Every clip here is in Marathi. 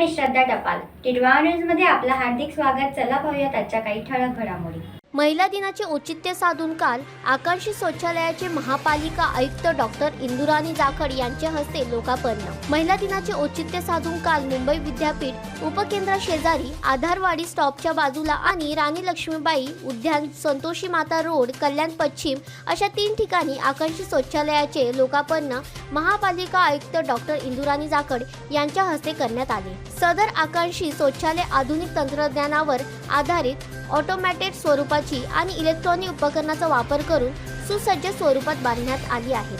मी श्रद्धा टपाल. टिडवा न्यूजमध्ये आपलं हार्दिक स्वागत. चला पाहूयात आजच्या काही ठळक घडामोडी. महिला दिनाचे औचित्य साधून काल आकांक्षी शौचालयाचे महापालिका आयुक्त डॉक्टर इंदुराणी जाखड यांच्या हस्ते लोकार्पण. महिला दिनाचे औचित्य साधून काल मुंबई विद्यापीठ उपकेंद्र शेजारी आधारवाडी स्टॉपच्या बाजूला आणि राणी लक्ष्मीबाई उद्यान संतोषी माता रोड कल्याण पश्चिम अशा तीन ठिकाणी आकांक्षी शौचालयाचे लोकार्पण महापालिका आयुक्त डॉक्टर इंदुराणी जाखड यांच्या हस्ते करण्यात आले. सदर आकांक्षी शौचालय आधुनिक तंत्रज्ञानावर आधारित ऑटोमॅटेड स्वरूपाची आणि इलेक्ट्रॉनिक उपकरणाचा वापर करून सुसज्ज स्वरूपात बांधण्यात आली आहे.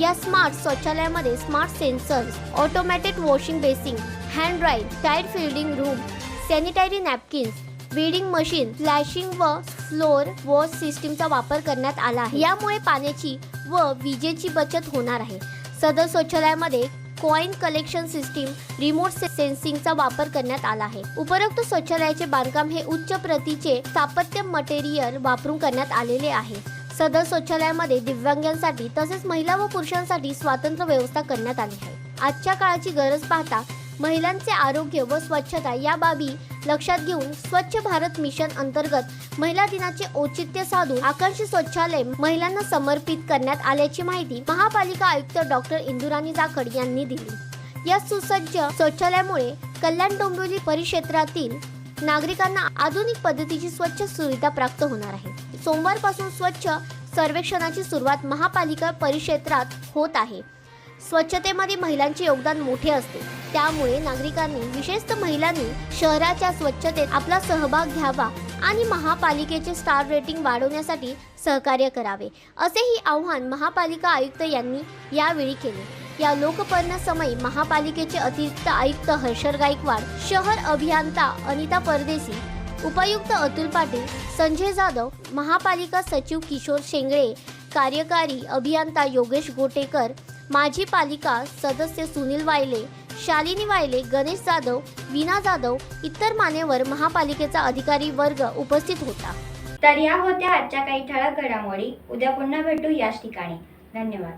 या smart शौचालयामध्ये smart sensors automated washing basin hand dryer tyre feeding room sanitary napkins vending machine flushing व फ्लोअर वॉश सिस्टीमचा वापर करण्यात आला आहे. यामुळे पाण्याची व विजेची बचत होणार आहे. सदर शौचालयामध्ये कॉइन कलेक्शन सिस्टीम रिमोट से- सेन्सिंगचा वापर करण्यात आला आहे. उपरोक्त शौचालयाचे बांधकाम हे उच्च प्रतीचे स्थापत्य मटेरियल वापरून करण्यात आलेले आहे. सदर शौचालयामध्ये दिव्यांगांसाठी तसेच महिला व पुरुषांसाठी स्वातंत्र्य व्यवस्था करण्यात आली आहे. आजच्या काळाची गरज पाहता महिलांचे आरोग्य व स्वच्छता या बाबी लक्षात घेऊन स्वच्छ भारत मिशन अंतर्गत महिला दिनाचे औचित्य साधून आकर्षित शौचालय महिलांना समर्पित करण्यात आल्याची माहिती महापालिका आयुक्त डॉक्टर इंदुराणी जाखड यांनी दिली. या सुसज्ज शौचालयामुळे कल्याण डोंबिवली परिक्षेत्रातील नागरिकांना आधुनिक पद्धतीची स्वच्छ सुविधा प्राप्त होणार आहे. सोमवारपासून स्वच्छ सर्वेक्षणाची सुरुवात महापालिका परिक्षेत्रात होत आहे. स्वच्छतेमध्ये महिलांचे योगदान मोठे असते. त्यामुळे नागरिकांनी विशेषतः महिलांनी शहराच्या स्वच्छतेत आपला सहभाग घ्यावा आणि महापालिकेचे स्टार रेटिंग वाढवण्यासाठी सहकार्य करावे असेही आव्हान महापालिका आयुक्त यांनी यावेळी केले. या लोकपर्णासमयी महापालिकेचे अतिरिक्त आयुक्त हर्षर गायकवाड शहर अभियंता अनिता परदेसी उपायुक्त अतुल पाटील संजय जाधव महापालिका सचिव किशोर शेंगळे कार्यकारी अभियंता योगेश गोटेकर माजी पालिका सदस्य सुनील वायले शालिनी वायले गणेश जाधव वीणा जाधव इतर मान्यवर महापालिकेचा अधिकारी वर्ग उपस्थित होता. तर या होत्या आजच्या काही ठळक घडामोडी. उद्या पुन्हा भेटू याच ठिकाणी. धन्यवाद.